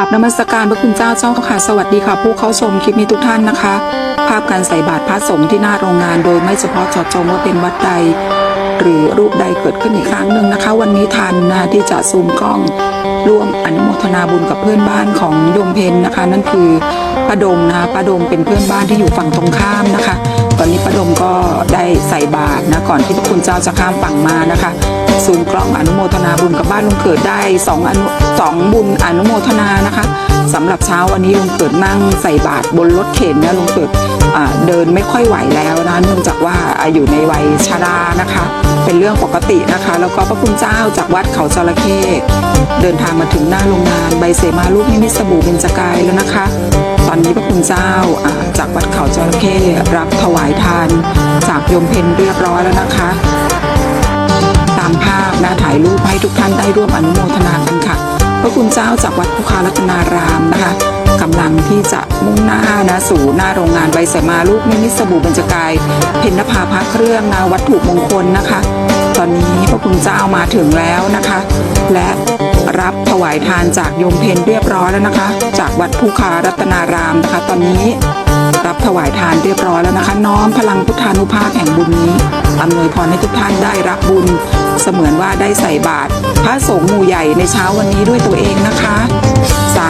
กราบนมัสการพระคุณเจ้าเจ้าค่ะ สวัสดีค่ะ ผู้เข้าชมคลิปนี้ทุกท่านนะคะ ภาพการใส่บาตรพระสงฆ์ที่หน้าโรงงาน โดยไม่เฉพาะเจาะจงว่าเป็นวัดใด หรือรูปใดเกิดขึ้นอีกครั้งหนึ่งนะคะ วันนี้ทันนะที่จะซูมกล้องร่วมอนุโมทนาบุญกับเพื่อนบ้านของโยมเพนนะคะ นั่นคือป้าดงนะคะป้าดงเป็นเพื่อนบ้านที่อยู่ฝั่งตรงข้ามนะคะ ตอนนี้ป้าดงก็ได้ใส่บาตรนะก่อนที่พระคุณเจ้าจะข้ามฝั่งมานะคะ องอนุโมทนาบุญกับบ้านลุงเกิดได้สองอนุสองบุญอนุโมทนานะคะสำหรับเช้าวันนี้ลุงเกิดนั่งใส่บาตรบนรถเข็นนะลุงเกิดเดินไม่ค่อยไหวแล้วนะเนื่องจากว่าอยู่ในวัยชรานะคะ เป็นเรื่องปกตินะคะ แล้วก็พระคุณเจ้าจากวัดเขาจระเข้เดินทางมาถึงหน้าโรงงานใบเสมาลูกนิมิตสบู่เบญจกายแล้วนะคะ ตอนนี้พระคุณเจ้าจากวัดเขาจระเข้รับถวายทานจากโยมเพนเรียบร้อยแล้วนะคะามภาพนะถ่ายรูปให้ทุกท่านได้ร่วมอนุโมทนากันค่ะ พระคุณเจ้าจากวัดพุคารัตนารามนะคะกำลังที่จะมุ่งหน้านะสู่หน้าโรงงานใบเสมาลูกนิมิตสบู่บรรจกายเพนนภาพระเครื่องนะวัตถุมงคลนะคะ ตอนนี้พระคุณเจ้ามาถึงแล้วนะคะ และรับถวายทานจากโยมเพนเรียบร้อยแล้วนะคะ จากวัดภูคารัตนารามนะคะ ตอนนี้รับถวายทานเรียบร้อยแล้วนะคะ น้อมพลังพุทธานุภาพแห่งบุญนี้อำนวยพรให้ทุกท่านได้รับบุญ สมือนว่าได้ใส่บาตรพระสงฆ์หมู่ใหญ่ในเช้าวันนี้ด้วยตัวเองนะคะ